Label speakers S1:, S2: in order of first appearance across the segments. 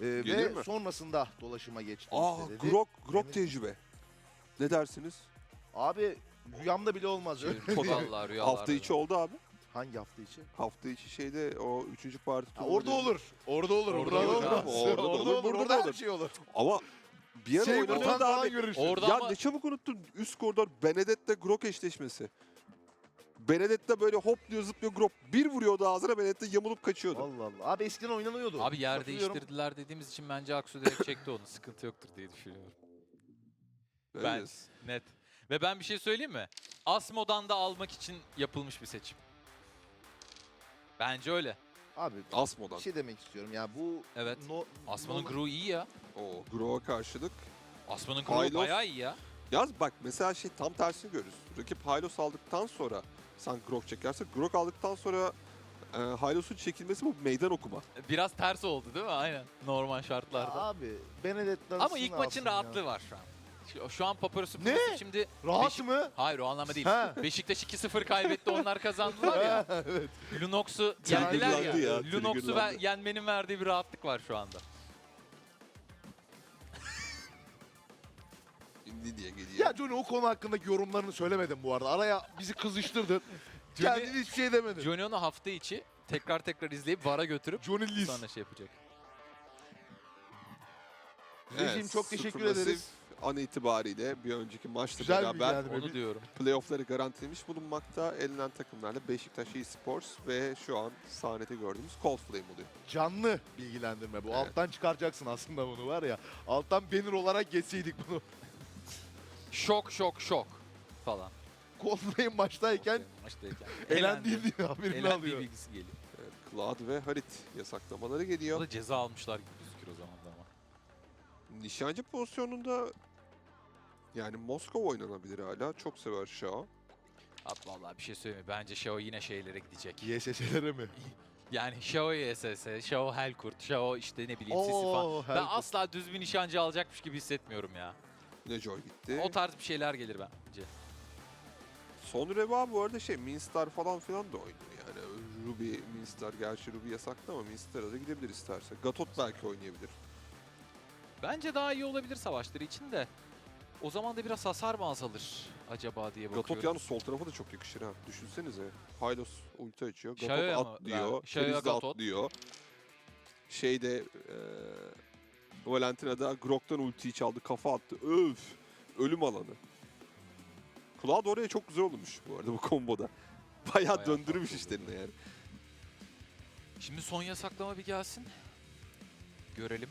S1: Ee, ve
S2: mi?
S1: sonrasında dolaşıma geçti.
S2: Aa
S1: dedi.
S2: Grok, Grok
S1: Evet.
S2: tecrübe. Ne dersiniz?
S1: Abi rüyamda bile olmaz. öyle diye.
S3: Vallahi rüyalarda.
S2: Hafta içi oldu abi.
S1: Hangi hafta içi?
S2: Hafta içi şeyde o 3. parti
S1: Ha,
S2: turnuva
S1: orada olur. Orada olur.
S3: Orada
S1: burada
S3: olur
S1: olmaz.
S2: abi. Orada da olur, burada
S1: Orada
S2: da
S1: her
S2: olur.
S1: şey olur.
S2: Ama bir ara
S1: Şey
S2: oynanıyordu
S1: Vatan falan
S2: abi.
S1: görürsün.
S3: Orada
S2: Ya
S3: ama
S2: ne çabuk unuttun. Üst koridor Benedetta Grok eşleşmesi. Benedetta böyle hop diyor zıplıyor Grok. Bir vuruyordu ağzına Benedetta yamulup kaçıyordu.
S1: Allah Allah. Abi eskiden oynanıyordu.
S3: abi yer değiştirdiler dediğimiz için bence Aksu direkt çekti onu. Sıkıntı yoktur diye düşünüyorum. Ben
S2: Evet.
S3: net. Ve ben bir şey söyleyeyim mi? Asmo'dan da almak için yapılmış bir seçim. Bence öyle.
S1: Abi
S2: Asmo'dan.
S1: bir şey demek istiyorum ya bu
S3: Evet.
S1: no,
S3: Asmo'nun
S1: no-
S3: Gru iyi ya.
S2: O Grok'a karşılık.
S3: Asmo'nun Gru
S2: Hylos-
S3: bayağı iyi ya.
S2: Yaz bak mesela şey tam tersini görürüz. Rakip Hylos aldıktan sonra sen Grok çekersen Grok aldıktan sonra e, Hylos'un çekilmesi bu meydan okuma.
S3: Biraz ters oldu değil mi? Aynen. Normal şartlarda.
S1: Abi Benedetta
S3: Ama ilk maçın rahatlığı var şu an. Şu, şu an Paparos'u
S1: Ne?
S3: şimdi...
S1: Rahat
S3: Beşik-
S1: mı?
S3: Hayır o anlamda değil.
S1: Ha.
S3: Beşiktaş 2-0 kaybetti onlar kazandılar ya.
S1: evet.
S3: Lunox'u yendiler ya.
S2: Triggerlandı ya,
S3: Lunox'u ver,
S2: triggerlandı.
S3: yenmenin verdiği bir rahatlık var şu anda.
S2: İndi diye geliyor.
S1: Ya Johnny o konu hakkındaki yorumlarını söylemedin bu arada. Araya bizi kızıştırdın.
S3: Johnny-
S1: Kendin hiçbir şey demedin.
S3: Johnny onu hafta içi tekrar tekrar izleyip VAR'a götürüp
S1: Johnny Liz.
S3: sonra şey yapacak.
S1: Rejim çok teşekkür
S2: Supermassive
S1: ederiz.
S2: An itibariyle bir önceki maçla
S1: Güzel bir
S2: beraber
S1: yani.
S3: Onu diyorum.
S2: playoff'ları garantilemiş bulunmakta. Elenen takımlarla Beşiktaş eSports ve şu an sahnede gördüğümüz Cold Flame oluyor.
S1: Canlı bilgilendirme bu.
S2: Evet.
S1: Alttan çıkaracaksın aslında bunu var ya. Alttan banner olarak geçseydik bunu.
S3: Şok şok şok falan.
S1: Coldplay'in maçtayken
S3: Maçtayken.
S1: elendiği diye haberini
S3: Elendiği
S1: alıyor.
S3: bilgisi geliyor.
S2: Evet, Cloud ve Harit yasaklamaları
S3: O
S2: geliyor.
S3: da ceza almışlar gibi gözükür o zaman da ama.
S2: Nişancı pozisyonunda yani Moskova oynanabilir hala. Çok sever Shao.
S3: Abi vallahi bir şey söyleyeyim mi? Bence Shao yine şeylere gidecek.
S1: YSS'lere mi?
S3: Yani Shao YSS, Shao Helkurt, Shao işte ne bileyim Sisi falan. Ben
S1: Helkurt.
S3: asla düz bir nişancı alacakmış gibi hissetmiyorum ya.
S2: Yine Joy gitti.
S3: O tarz bir şeyler gelir bence.
S2: Son Reva bu arada şey Minstar falan filan da oynuyor yani. Ruby, Minstar gerçi Ruby yasaklı ama Minstar'a da gidebilir isterse. Gatot belki oynayabilir.
S3: Bence daha iyi olabilir savaşları için de. O zaman da biraz hasar mı azalır acaba diye bakıyorum.
S2: Gatot yalnız sol tarafa da çok yakışır ha. Düşünsenize. Hylos ulti açıyor. Gatot
S3: Shao'ya mı?
S2: atlıyor.
S3: Yani
S2: de
S3: Gatot.
S2: atlıyor. Şeyde eee Valentina'da Grok'tan ultiyi çaldı. Kafa attı. Öf. Ölüm alanı. Cloud oraya çok güzel olmuş bu arada bu komboda. Bayağı,
S3: Bayağı
S2: döndürmüş işlerini yani.
S3: Şimdi son yasaklama bir gelsin. Görelim.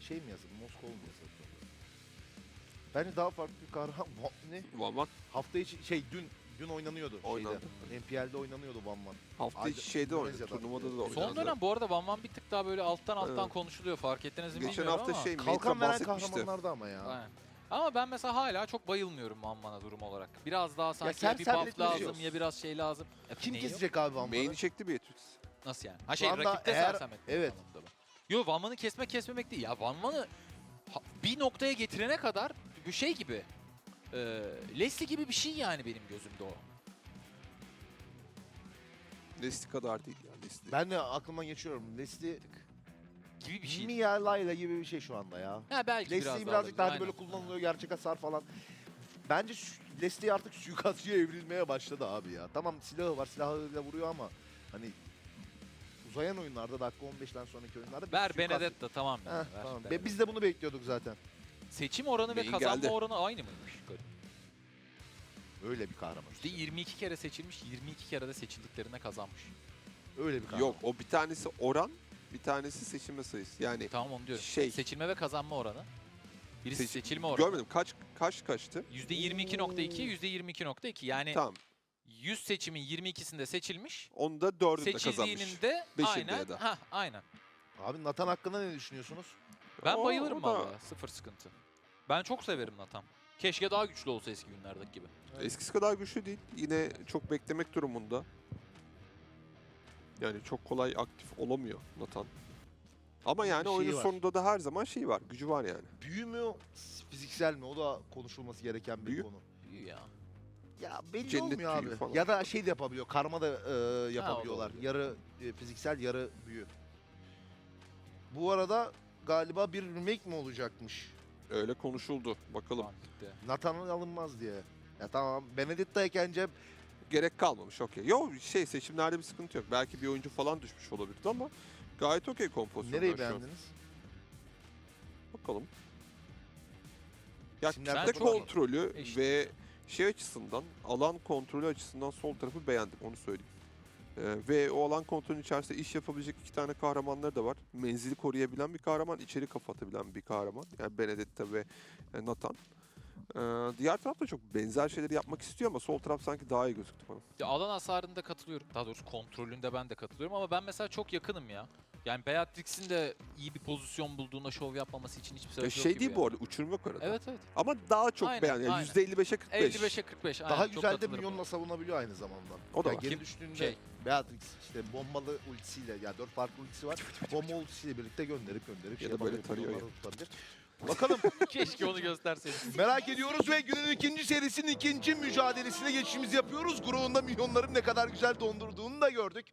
S1: Şey mi yazıldı? Moskova mı yazıldı? Bence daha farklı bir kahraman. Ne?
S2: Van
S1: Hafta içi şey dün dün oynanıyordu.
S2: Oynandı.
S1: Şeyde. NPL'de oynanıyordu Van Van.
S2: hafta içi şeyde oynadı. Turnuvada da oynadı.
S3: Son dönem bu arada Van Van bir tık daha böyle alttan alttan
S2: Evet.
S3: konuşuluyor. Fark ettiniz mi
S2: Geçen
S3: bilmiyorum
S2: hafta
S3: ama.
S2: şey
S1: Kalkan veren kahramanlardı ama ya.
S3: Aynen. Ama ben mesela hala çok bayılmıyorum Van Van'a durum olarak. Biraz daha sanki ya bir buff lazım
S1: yok.
S3: ya biraz şey lazım. E,
S1: Kim kesecek abi Van Van'ı?
S2: Main'i çekti Beatrix.
S3: Nasıl yani? Ha şey
S1: anda
S3: rakipte
S1: eğer-
S3: sersemet.
S1: evet.
S3: Yo Van Van'ı kesme kesmemek değil. Ya Van Van'ı bir noktaya getirene kadar bir şey gibi. E, Leslie gibi bir şey yani benim gözümde o.
S2: Leslie kadar değil ya Leslie.
S1: Ben de aklımdan geçiyorum. Leslie
S3: Gibi bir şey.
S1: Mia Layla gibi bir şey şu anda ya.
S3: Ha belki
S1: Leslie
S3: biraz
S1: birazcık daha hani
S3: olabilir,
S1: böyle kullanılıyor gerçek hasar falan. Bence şu- Leslie artık suikastçıya evrilmeye başladı abi ya. Tamam silahı var silahıyla vuruyor ama hani uzayan oyunlarda dakika 15'ten sonraki oyunlarda bir
S3: Ver
S1: suikast-
S3: Benedetta tamam ya.
S1: Heh,
S3: ver
S1: tamam. Be-
S3: Benedetta.
S1: Biz de bunu bekliyorduk zaten.
S3: Seçim oranı ve
S2: Beyin
S3: kazanma
S2: geldi.
S3: oranı aynı mıymış? Garip.
S1: Öyle bir kahraman.
S3: İşte 22 kere seçilmiş, 22 kere de seçildiklerine kazanmış.
S1: Öyle bir kahraman.
S2: Yok o bir tanesi oran, bir tanesi seçilme sayısı. Yani
S3: Tamam onu diyorum.
S2: Şey-
S3: Seçilme ve kazanma oranı. Birisi
S2: Seç-
S3: seçilme oranı.
S2: görmedim kaç kaç kaçtı?
S3: %22.2, %22.2 yani
S2: Tamam.
S3: 100 seçimin 22'sinde seçilmiş.
S2: Onu da dördünde kazanmış.
S3: Seçildiğinin de
S2: Beşinde
S3: aynen.
S2: ya da.
S3: Ha, aynen.
S1: Abi Nathan hakkında ne düşünüyorsunuz?
S3: Ben
S2: O-
S3: bayılırım
S2: o da-
S3: valla. Sıfır sıkıntı. Ben çok severim Nathan. Keşke daha güçlü olsa eski günlerdeki gibi.
S2: Eskisi kadar güçlü değil. Yine çok beklemek durumunda. Yani çok kolay aktif olamıyor Nathan. Ama yani
S1: Şeyi
S2: oyunun
S1: var.
S2: sonunda da her zaman şey var. Gücü var yani.
S1: Büyü mü, fiziksel mi? O da konuşulması gereken bir
S2: Büyü.
S1: konu.
S3: İyi ya.
S1: Ya belli
S2: Cennet
S1: olmuyor
S2: büyü
S1: abi.
S2: falan.
S1: Ya da şey de yapabiliyor. Karma da e, yapabiliyorlar.
S3: olabilir.
S1: yarı e, fiziksel, yarı büyü. Bu arada galiba bir remake mi olacakmış?
S2: Öyle konuşuldu. Bakalım.
S3: Mantıklı.
S1: Nathan alınmaz diye. Ya tamam Benedetta ekence
S2: Gerek kalmamış okey. Yo şey seçimlerde bir sıkıntı yok. Belki bir oyuncu falan düşmüş olabilirdi ama gayet okey kompozisyonlar
S1: nereyi
S2: şu an.
S1: beğendiniz?
S2: Bakalım. Ya kitle kontrolü
S3: Eşit.
S2: ve şey açısından, alan kontrolü açısından sol tarafı beğendim onu söyleyeyim. Ee, ve o alan kontrolünün içerisinde iş yapabilecek iki tane kahramanları da var. Menzili koruyabilen bir kahraman, içeri kapatabilen bir kahraman. Yani Benedetta ve e, Nathan. Ee, diğer taraf da çok benzer şeyleri yapmak istiyor ama sol taraf sanki daha iyi gözüktü bana.
S3: Ya alan hasarında katılıyorum. Daha doğrusu kontrolünde ben de katılıyorum ama ben mesela çok yakınım ya. Yani Beatrix'in de iyi bir pozisyon bulduğunda şov yapmaması için hiçbir sebep
S2: Ya
S3: yok
S2: şey
S3: gibi
S2: değil
S3: ya.
S2: bu arada, uçurum yok arada.
S3: Evet evet.
S2: Ama daha çok
S3: Aynen,
S2: beğendim. Yani
S3: aynen.
S2: %55'e 45.
S3: 55'e 45.
S1: Daha
S3: aynen, çok
S1: güzel de
S3: katılırım.
S1: milyonla savunabiliyor aynı zamanda.
S2: O da
S1: Ya
S2: var.
S1: Geri
S3: Kim-
S1: düştüğünde
S3: Şey,
S1: Beatrix işte bombalı ultisiyle yani dört farklı ultisi var. Bomba ultisiyle birlikte gönderip gönderip
S2: Ya
S1: şey
S2: da böyle tarıyor ya.
S1: Bakalım
S3: keşke onu gösterseydik.
S1: merak ediyoruz ve günün ikinci serisinin ikinci mücadelesine geçişimizi yapıyoruz. Grubunda milyonların ne kadar güzel dondurduğunu da gördük.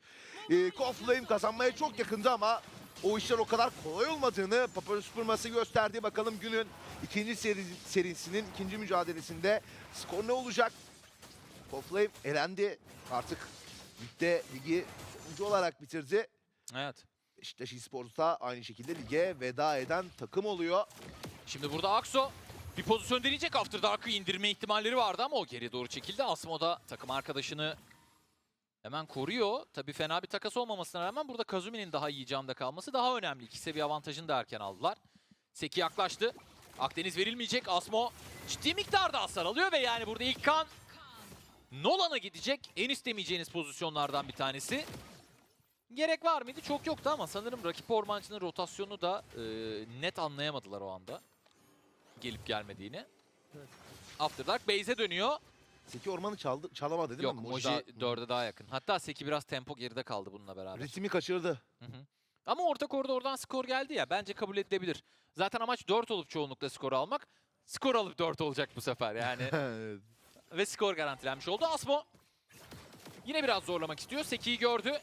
S1: Ee, Flame kazanmaya çok yakındı ama o işler o kadar kolay olmadığını Papyrus Pırması gösterdi. Bakalım günün ikinci seri, serisinin ikinci mücadelesinde skor ne olacak? Flame elendi. Artık ligde ligi sonuncu olarak bitirdi.
S3: Evet.
S1: Beşiktaş Esports'ta aynı şekilde lige veda eden takım oluyor.
S3: Şimdi burada Akso bir pozisyon deneyecek. After Dark'ı indirme ihtimalleri vardı ama o geriye doğru çekildi. Asmo da takım arkadaşını hemen koruyor. Tabii fena bir takas olmamasına rağmen burada Kazumi'nin daha iyi camda kalması daha önemli. İki seviye avantajını da erken aldılar. Seki yaklaştı. Akdeniz verilmeyecek. Asmo ciddi miktarda hasar alıyor ve yani burada ilk kan Nolan'a gidecek. En istemeyeceğiniz pozisyonlardan bir tanesi. Gerek var mıydı? Çok yoktu ama sanırım rakip ormancının rotasyonu da e, net anlayamadılar o anda. Gelip gelmediğini. After Dark base'e dönüyor.
S1: Seki ormanı çaldı, çalamadı değil
S3: Yok
S1: mi?
S3: Moji
S1: daha-
S3: 4'e daha yakın. Hatta Seki biraz tempo geride kaldı bununla beraber.
S1: Ritmi kaçırdı.
S3: Hı hı. Ama orta koridordan skor geldi ya bence kabul edilebilir. Zaten amaç 4 olup çoğunlukla skor almak. Skor alıp 4 olacak bu sefer yani.
S1: Evet.
S3: ve skor garantilenmiş oldu. Asmo yine biraz zorlamak istiyor. Seki'yi gördü.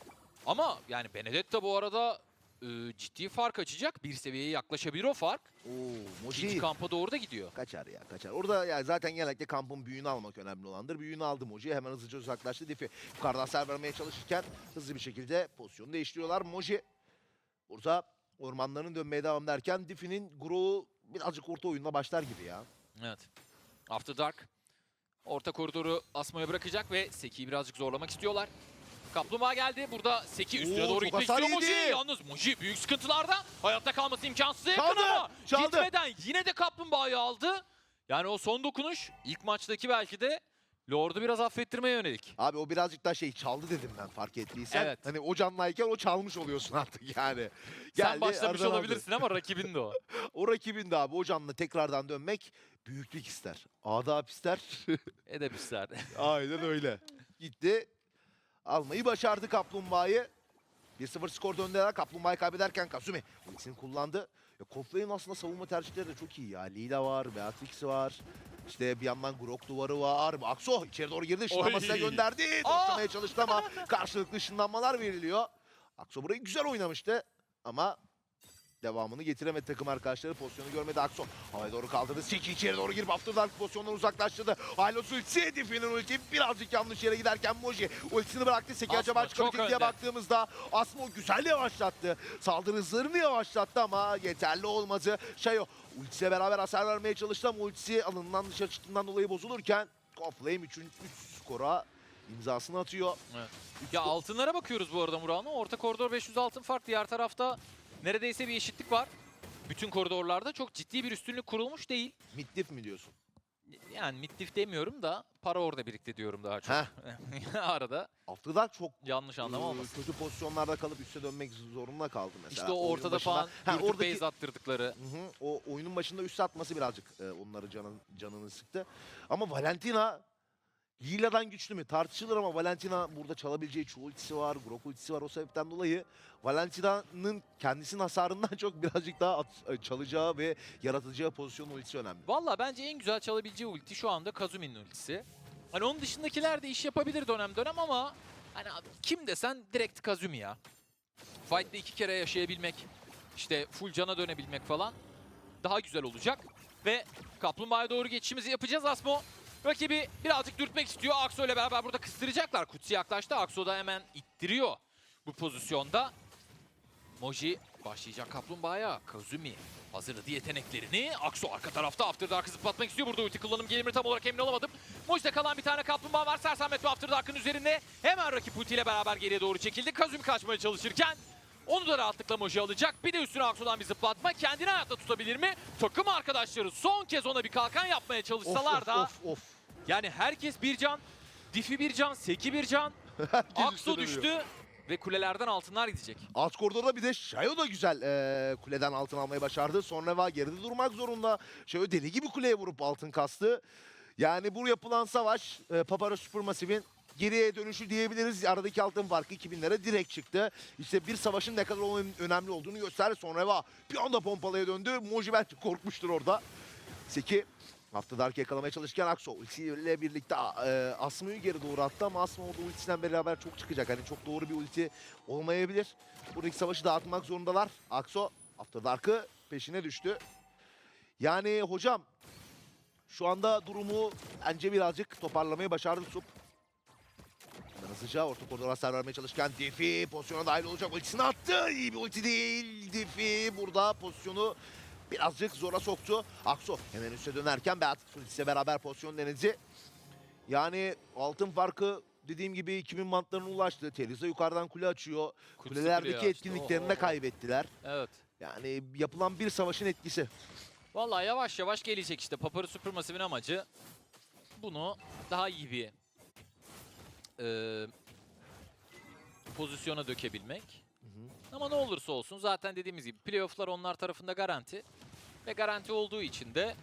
S3: Ama yani Benedetta bu arada e, ciddi fark açacak. Bir seviyeye yaklaşabilir o fark.
S1: Oo, Moji
S3: kampa doğru da gidiyor.
S1: kaçar ya kaçar. Orada yani zaten genellikle kampın büyüğünü almak önemli olandır. Büyüğünü aldı Moji hemen hızlıca uzaklaştı. Defi yukarıdan ser vermeye çalışırken hızlı bir şekilde pozisyonu değiştiriyorlar. Moji burada ormanların dönmeye devam derken Diffie'nin Grow'u birazcık orta oyunla başlar gibi ya.
S3: Evet. After Dark orta koridoru Asmo'ya bırakacak ve Seki'yi birazcık zorlamak istiyorlar. Kaplumbağa geldi. Burada Seki üstüne
S1: Oo,
S3: doğru gitmek istiyor
S1: yedi.
S3: Yalnız Moji büyük sıkıntılarda. Hayatta kalması imkansız yakın
S1: Çaldı,
S3: ama
S1: çaldı.
S3: gitmeden yine de Kaplumbağa'yı aldı. Yani o son dokunuş ilk maçtaki belki de Lord'u biraz affettirmeye yönelik.
S1: Abi o birazcık daha şey çaldı dedim ben fark ettiysen.
S3: Evet.
S1: Hani o canlıyken o çalmış oluyorsun artık yani.
S3: Sen
S1: Geldi,
S3: başlamış
S1: aradan aldı.
S3: olabilirsin ama rakibin de o.
S1: O rakibin de abi o canlı tekrardan dönmek büyüklük ister. Adap ister.
S3: Edep ister.
S1: Aynen öyle. Gitti. Almayı başardı Kaplumbağa'yı. 1-0 skor döndüler. Kaplumbağa'yı kaybederken Kasumi ultisini kullandı. Ya Coldplay'in aslında savunma tercihleri de çok iyi ya. Lila var, Beatrix var. İşte bir yandan Grok duvarı var. Akso içeri doğru girdi. Işınlanmasına gönderdi.
S3: Aa!
S1: Doşlamaya çalıştı ama karşılıklı ışınlanmalar veriliyor. Akso burayı güzel oynamıştı. Ama devamını getiremedi takım arkadaşları. Pozisyonu görmedi Akso. Havaya doğru kaldırdı. Seki içeri doğru girip Afterdark pozisyondan uzaklaştırdı. Aylos ultisi. Diffie'nin ulti birazcık yanlış yere giderken Moji ultisini bıraktı. Seki acaba çıkabilecek diye baktığımızda Asmo güzel yavaşlattı. Saldırı hızlarını yavaşlattı ama yeterli olmadı. Shayo ultisiyle beraber hasar vermeye çalıştı ama ultisi alından dışarı çıktığından dolayı bozulurken Conflame 3. 3 skora imzasını atıyor.
S3: Evet. Ya altınlara bakıyoruz bu arada Murano. Orta koridor 500 altın fark. Diğer tarafta neredeyse bir eşitlik var. Bütün koridorlarda çok ciddi bir üstünlük kurulmuş değil.
S1: Middiff mi diyorsun?
S3: Yani mittif demiyorum da para orada birikti diyorum daha çok. Arada
S1: Afterdark çok
S3: yanlış anlama
S1: Ee,
S3: olmasın.
S1: Kötü pozisyonlarda kalıp üste dönmek zorunda kaldı mesela.
S3: İşte o ortada
S1: başında-
S3: falan
S1: Ha, oradaki-
S3: base attırdıkları.
S1: Hı hı, o oyunun başında üste atması birazcık e, onları canın, canını sıktı. Ama Valentina Lila'dan güçlü mü? Tartışılır ama Valentina burada çalabileceği çoğu ultisi var, Grok ultisi var. O sebepten dolayı Valentina'nın kendisinin hasarından çok birazcık daha at- e, çalacağı ve yaratacağı pozisyon ultisi önemli.
S3: Valla bence en güzel çalabileceği ulti şu anda Kazumi'nin ultisi. Hani onun dışındakiler de iş yapabilir dönem dönem ama hani kim desen direkt Kazumi ya. Fight'te iki kere yaşayabilmek, işte full cana dönebilmek falan daha güzel olacak. Ve Kaplumbağa'ya doğru geçişimizi yapacağız Asmo. Rakibi birazcık dürtmek istiyor. Akso ile beraber burada kıstıracaklar. Kutsi yaklaştı. Akso da hemen ittiriyor bu pozisyonda. Moji başlayacak Kaplumbağa'ya. Kazumi hazırladı yeteneklerini. Akso arka tarafta After Dark'ı zıplatmak istiyor. Burada ulti kullanım gelir tam olarak emin olamadım. Moji'de kalan bir tane Kaplumbağa var. Sersamet ve After Dark'ın üzerinde. Hemen rakip ultiyle beraber geriye doğru çekildi. Kazumi kaçmaya çalışırken onu da rahatlıkla Moji alacak. Bir de üstüne Akso'dan bir zıplatma. Kendini hayatta tutabilir mi? Takım arkadaşları son kez ona bir kalkan yapmaya çalışsalar
S1: of
S3: da
S1: of of.
S3: yani herkes bir can, Diffi bir can, Seki bir can,
S1: üstüne
S3: düştü
S1: dönüyor.
S3: ve kulelerden altınlar gidecek.
S1: Alt koridorda bir de Shayo da güzel eee, kuleden altın almayı başardı. Sonra va geride durmak zorunda. Shayo deli gibi kuleye vurup altın kastı. Yani bu yapılan savaş e, Papara Supermassive'in geriye dönüşü diyebiliriz. Aradaki altın farkı 2000'lere direkt çıktı. İşte bir savaşın ne kadar önem- önemli olduğunu gösterdi. Sonra va bir anda pompalıya döndü. Moji korkmuştur orada. Seki Hafta Dark yakalamaya çalışırken Akso ultiyle birlikte e, Asmo'yu geri doğru attı ama Asmo orada ultisinden beraber çok çıkacak. Hani çok doğru bir ulti olmayabilir. Buradaki savaşı dağıtmak zorundalar. Akso After Dark'ı peşine düştü. Yani hocam şu anda durumu bence birazcık toparlamayı başardı Sup. Hızlıca orta koridora hasar vermeye çalışırken Diffie pozisyona dahil olacak. Ultisini attı. İyi bir ulti değil. Diffie burada pozisyonu birazcık zora soktu. Akso hemen üste dönerken Beatrix ultisiyle beraber pozisyon denedi. Yani altın farkı dediğim gibi 2000 bantlarına ulaştı. Teriza yukarıdan kule açıyor.
S3: Kutsi
S1: Kulelerdeki
S3: açtı.
S1: etkinliklerini de kaybettiler.
S3: Evet.
S1: Yani yapılan bir savaşın etkisi.
S3: Vallahi yavaş yavaş gelecek işte. Papara Supermassive'in amacı bunu daha iyi bir eee, pozisyona dökebilmek. Ama ne olursa olsun zaten dediğimiz gibi playofflar onlar tarafında garanti. Ve garanti olduğu için de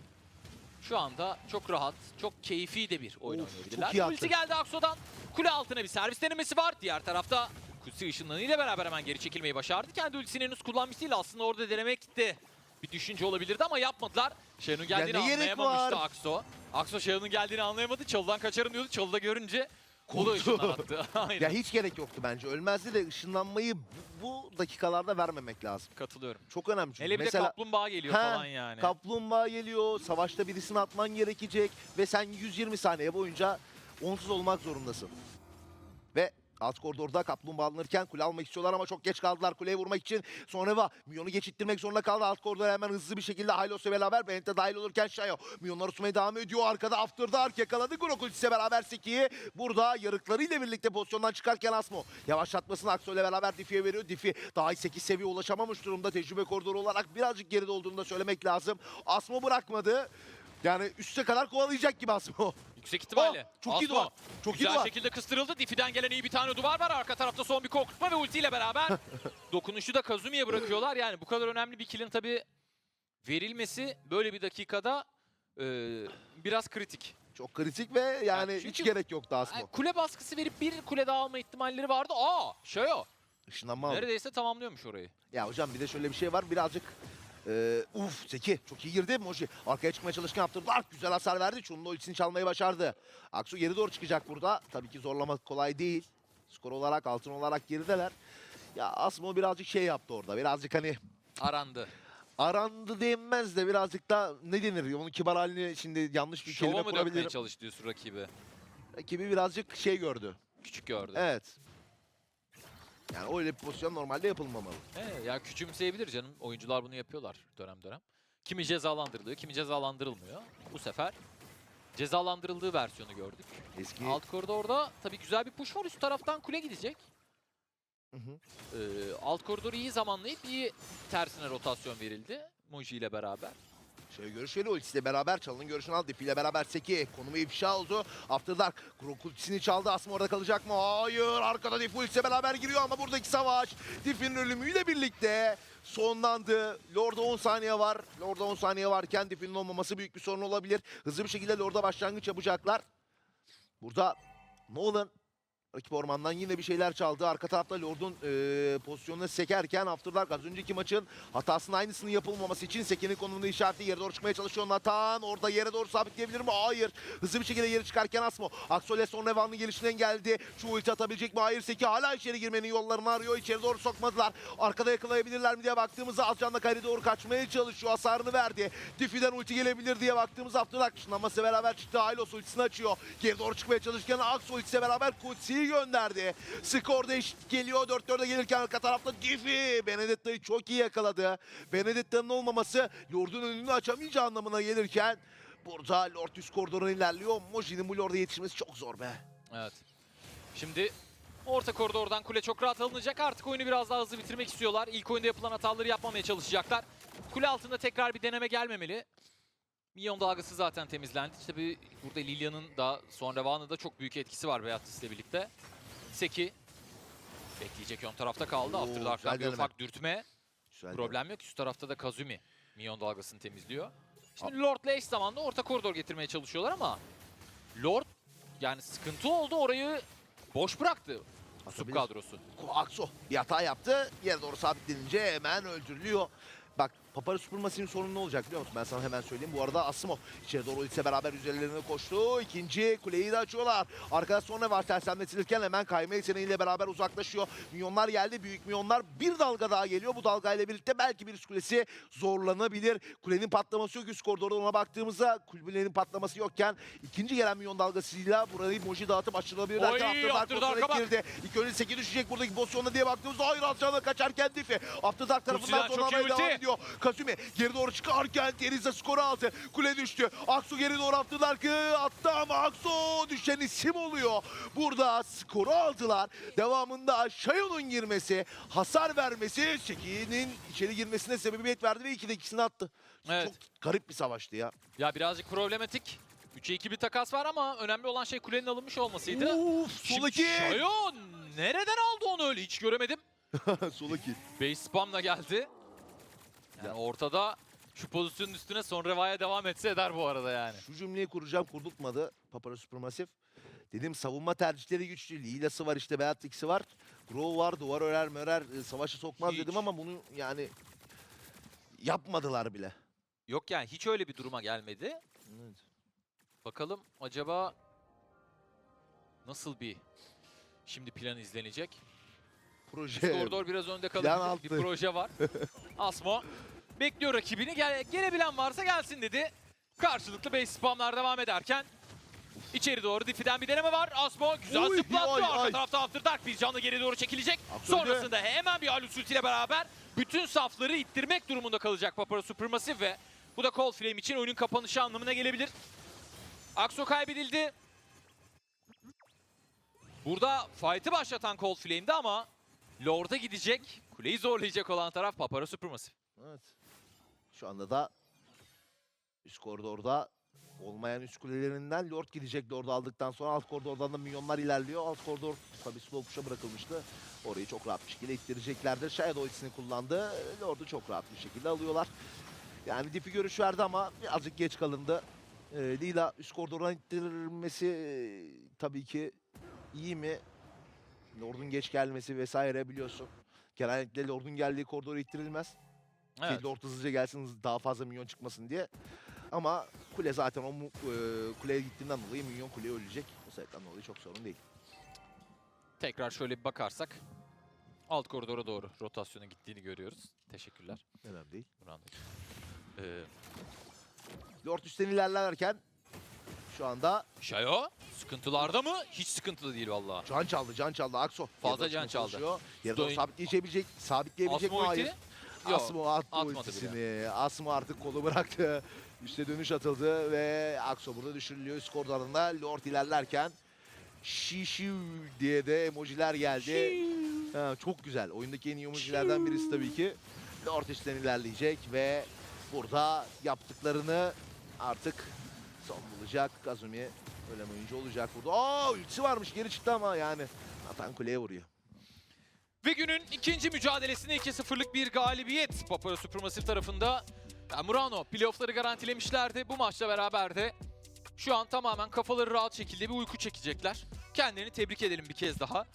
S3: şu anda çok rahat, çok keyfi de bir oyun
S1: Of,
S3: oynayabilirler. Ulti geldi Akso'dan. Kule altına bir servis denemesi var. Diğer tarafta Kutsi ışınlanıyla beraber hemen geri çekilmeyi başardı. Kendi ultisini henüz kullanmış değil. Aslında orada denemek de bir düşünce olabilirdi ama yapmadılar. Sharon'un geldiğini
S1: gerek
S3: anlayamamıştı
S1: var?
S3: Akso. Akso Sharon'un geldiğini anlayamadı. Çalıdan kaçarım diyordu. Çalıda görünce o da
S1: Korktu.
S3: ışından attı. Aynen.
S1: Ya hiç gerek yoktu bence. Ölmezdi de ışınlanmayı bu, bu dakikalarda vermemek lazım.
S3: Katılıyorum.
S1: Çok önemli çünkü.
S3: Hele bir de
S1: Mesela
S3: kaplumbağa geliyor
S1: He,
S3: falan yani.
S1: kaplumbağa geliyor, savaşta birisini atman gerekecek ve sen 120 saniye boyunca onsuz olmak zorundasın. Alt koridorda kaplumbağa alınırken kule almak istiyorlar ama çok geç kaldılar kuleye vurmak için. Sonra va Mion'u geçittirmek zorunda kaldı. Alt koridora hemen hızlı bir şekilde Hylos'la beraber Bent'e dahil olurken Shayo. Mion'lar tutmaya devam ediyor. Arkada After Dark yakaladı. Grokultis'e beraber Seki'yi. Burada yarıklarıyla birlikte pozisyondan çıkarken Asmo. Yavaşlatmasını Akso ile beraber Diffie'ye veriyor. Diffie daha 8 seviye ulaşamamış durumda. Tecrübe koridoru olarak birazcık geride olduğunu da söylemek lazım. Asmo bırakmadı. Yani üste kadar kovalayacak gibi Asmo.
S3: Yüksek ihtimalle.
S1: Oh, çok iyi
S3: Asmo
S1: duvar. Çok iyi
S3: Güzel
S1: duvar.
S3: şekilde kıstırıldı. Diffie'den gelen iyi bir tane duvar var. Arka tarafta son bir korkutma ve ultiyle beraber dokunuşu da Kazumi'ye bırakıyorlar. Yani bu kadar önemli bir kill'in tabii verilmesi böyle bir dakikada e, biraz kritik.
S1: Çok kritik ve yani
S3: Yani
S1: hiç gerek yoktu Asmo.
S3: Yani kule baskısı verip bir kule daha alma ihtimalleri vardı. Aa, şey o.
S1: Işınlanma.
S3: Neredeyse tamamlıyormuş orayı.
S1: Ya hocam bir de şöyle bir şey var birazcık e, uf Zeki çok iyi girdi Moji. Arkaya çıkmaya çalışırken yaptı. Dark güzel hasar verdi. Çun'un ultisini çalmayı başardı. Aksu geri doğru çıkacak burada. Tabii ki zorlamak kolay değil. Skor olarak altın olarak gerideler. Ya Asmo birazcık şey yaptı orada. Birazcık hani
S3: Arandı.
S1: arandı denmez de birazcık da ne denir? Onun kibar halini şimdi yanlış bir
S3: Şova
S1: kelime
S3: mı dökmeye
S1: kurabilirim.
S3: çalıştı diyorsun rakibi?
S1: Rakibi birazcık şey gördü.
S3: Küçük gördü.
S1: Evet. Yani öyle bir pozisyon normalde yapılmamalı.
S3: Evet, ya küçümseyebilir canım. Oyuncular bunu yapıyorlar dönem dönem. Kimi cezalandırılıyor, kimi cezalandırılmıyor. Bu sefer cezalandırıldığı versiyonu gördük.
S1: Eski
S3: Alt koridorda tabii güzel bir push var. Üst taraftan kule gidecek.
S1: Hı hı.
S3: Ee, alt koridoru iyi zamanlayıp iyi tersine rotasyon verildi. Moji ile beraber.
S1: Şöyle görüşleri ultisiyle beraber çalının görüşünü aldı. Dipi ile beraber Seki konumu ifşa oldu. After Dark Grok ultisini çaldı. Asma orada kalacak mı? Hayır. Arkada Dip ultisiyle beraber giriyor ama buradaki savaş Dip'in ölümüyle birlikte sonlandı. Lord'a 10 saniye var. Lord'a 10 saniye varken Dip'in olmaması büyük bir sorun olabilir. Hızlı bir şekilde Lord'a başlangıç yapacaklar. Burada Nolan Rakip ormandan yine bir şeyler çaldı. Arka tarafta Lord'un e, pozisyonuna sekerken Afterdark az önceki maçın hatasının aynısının yapılmaması için Sekin'in konumunda işaretli yere doğru çıkmaya çalışıyor Nathan. Orada yere doğru sabitleyebilir mi? Hayır. Hızlı bir şekilde geri çıkarken Asmo. Aksol'e son Evan'ın gelişini engelledi. Şu ulti atabilecek mi? Hayır. Seki hala içeri girmenin yollarını arıyor. İçeri doğru sokmadılar. Arkada yakalayabilirler mi diye baktığımızda Alcan'la Kayri doğru kaçmaya çalışıyor. Hasarını verdi. Diffie'den ulti gelebilir diye baktığımız Afterdark ışınlanması beraber çıktı. Hylos ultisini açıyor. Geri doğru çıkmaya çalışırken Axo ultisiyle beraber Kutsi'yi gönderdi. Skor eşit geliyor. 4-4'e gelirken arka tarafta Diffie. Benedetta'yı çok iyi yakaladı. Benedetta'nın olmaması Lord'un önünü açamayacağı anlamına gelirken burada Lord üst koridoruna ilerliyor. Moji'nin bu Lord'a yetişmesi çok zor be.
S3: Evet. Şimdi orta koridordan kule çok rahat alınacak. Artık oyunu biraz daha hızlı bitirmek istiyorlar. İlk oyunda yapılan hataları yapmamaya çalışacaklar. Kule altında tekrar bir deneme gelmemeli. Milyon dalgası zaten temizlendi. Tabii burada Lilia'nın da son Revan'ın da çok büyük etkisi var Beatrice'le birlikte. Seki bekleyecek ön tarafta kaldı. Afterdark'tan bir ufak dürtme.
S1: Güzel.
S3: Problem yok. Üst tarafta da Kazumi Milyon dalgasını temizliyor. Şimdi Lord'la eş zamanlı orta koridor getirmeye çalışıyorlar ama Lord yani sıkıntı oldu orayı boş bıraktı sub kadrosu.
S1: Akso bir hata yaptı. Yere doğru sabitlenince hemen öldürülüyor. Bak Papara Supermassive'in sorunu ne olacak biliyor musun? Ben sana hemen söyleyeyim. Bu arada Asimo içeri doğru ise beraber üzerlerine koştu. İkinci kuleyi de açıyorlar. Arkada sonra var sersemletilirken hemen kayma yeteneğiyle beraber uzaklaşıyor. Minyonlar geldi. Büyük minyonlar bir dalga daha geliyor. Bu dalgayla birlikte belki bir üst kulesi zorlanabilir. Kulenin patlaması yok üst koridorda ona baktığımızda kulenin patlaması yokken ikinci gelen minyon dalgasıyla burayı Moji dağıtıp açılabilir.
S3: Oy,
S1: pozisyona
S3: bak.
S1: girdi. İlk önce 8 düşecek buradaki pozisyonda diye baktığımızda hayır alçağına kaçarken Diffie. Afterdark tarafından
S3: Kutsi'den çok iyi
S1: zorlamaya devam ediyor. Kazumi geri doğru çıkarken Teriza skoru aldı. Kule düştü. Aksu geri doğru Afterdark'ı attı ama Aksu düşen isim oluyor. Burada skoru aldılar. Devamında Shayon'un girmesi, hasar vermesi Şeki'nin içeri girmesine sebebiyet verdi ve ikide ikisini attı.
S3: Evet.
S1: Çok garip bir savaştı ya.
S3: Ya birazcık problematik. 3'e 2 bir takas var ama önemli olan şey kulenin alınmış olmasıydı.
S1: Uf, kill.
S3: Shayon nereden aldı onu öyle hiç göremedim.
S1: sola kill.
S3: Base spamla geldi. Yani
S1: Ya.
S3: ortada şu pozisyonun üstüne son revaya devam etse eder bu arada yani.
S1: Şu cümleyi kuracağım kurdurtmadı Papara Supermassive. Dedim savunma tercihleri güçlü. Lila'sı var işte Beatrix'i var. Grove var duvar örer mörer e, savaşı sokmaz
S3: Hiç.
S1: dedim ama bunu yani yapmadılar bile.
S3: Yok yani hiç öyle bir duruma gelmedi. Bakalım acaba nasıl bir şimdi plan izlenecek?
S1: Proje.
S3: Koridor biraz önde kalabilir. Bir proje var. Asmo bekliyor rakibini. Gel, gelebilen varsa gelsin dedi. Karşılıklı base spamlar devam ederken içeri doğru Diffie'den bir deneme var. Asmo güzel
S1: Oy,
S3: zıplattı.
S1: ay,
S3: Arka
S1: ay.
S3: tarafta Afterdark bir canlı geri doğru çekilecek.
S1: Absolutely.
S3: Sonrasında hemen bir Alus ile beraber bütün safları ittirmek durumunda kalacak Papara Supermassive ve bu da Cold Flame için oyunun kapanışı anlamına gelebilir. Akso kaybedildi. Burada fight'ı başlatan Cold Flame'di ama Lord'a gidecek, kuleyi zorlayacak olan taraf Papara Supermassive.
S1: Evet. Şu anda da üst koridorda olmayan üst kulelerinden Lord gidecek. Lord aldıktan sonra alt koridordan da milyonlar ilerliyor. Alt koridor tabii slow push'a bırakılmıştı. Orayı çok rahat bir şekilde ittireceklerdir. Shadow ultisini kullandı. Lord'u çok rahat bir şekilde alıyorlar. Yani Diff'i görüş verdi ama birazcık geç kalındı. Ee, Lila üst koridora ittirmesi e, tabii ki iyi mi? Lord'un geç gelmesi vesaire biliyorsun. Genellikle Lord'un geldiği koridora ittirilmez.
S3: Evet.
S1: Lord hızlıca gelsin daha fazla minyon çıkmasın diye. Ama kule zaten o mu- e, kuleye gittiğinden dolayı minyon kuleye ölecek. O sebepten dolayı çok sorun değil.
S3: Tekrar şöyle bir bakarsak alt koridora doğru rotasyonun gittiğini görüyoruz. Teşekkürler.
S1: Önemli değil.
S3: Buran da- Ee,
S1: Lord üstten ilerlerken şu anda
S3: Shayo sıkıntılarda mı? Hiç sıkıntılı değil vallahi.
S1: can çaldı, can çaldı. Akso.
S3: Fazla
S1: Yere
S3: can çaldı.
S1: çalışıyor. Yere doğru
S3: Stoin-
S1: sabitleyebilecek, sabitleyebilecek mi?
S3: Asmo
S1: Hayır.
S3: Yok.
S1: Asmo attı
S3: atmadı
S1: ultisini. Asmo artık kolu bıraktı. Üste dönüş atıldı ve Akso burada düşürülüyor. Üst koridorunda Lord ilerlerken Şişiu diye de emojiler geldi. Ha, çok güzel. Oyundaki en iyi emojilerden birisi tabii ki. Lord üstten ilerleyecek ve burada yaptıklarını artık son bulacak. Kazumi ölen oyuncu olacak burada. Aa ultisi varmış geri çıktı ama yani. Atan kuleye vuruyor.
S3: Ve günün ikinci mücadelesinde 2-0'lık bir galibiyet Papara Supermassive tarafında. Yani Murano playoff'ları garantilemişlerdi. Bu maçla beraber de şu an tamamen kafaları rahat şekilde bir uyku çekecekler. Kendilerini tebrik edelim bir kez daha.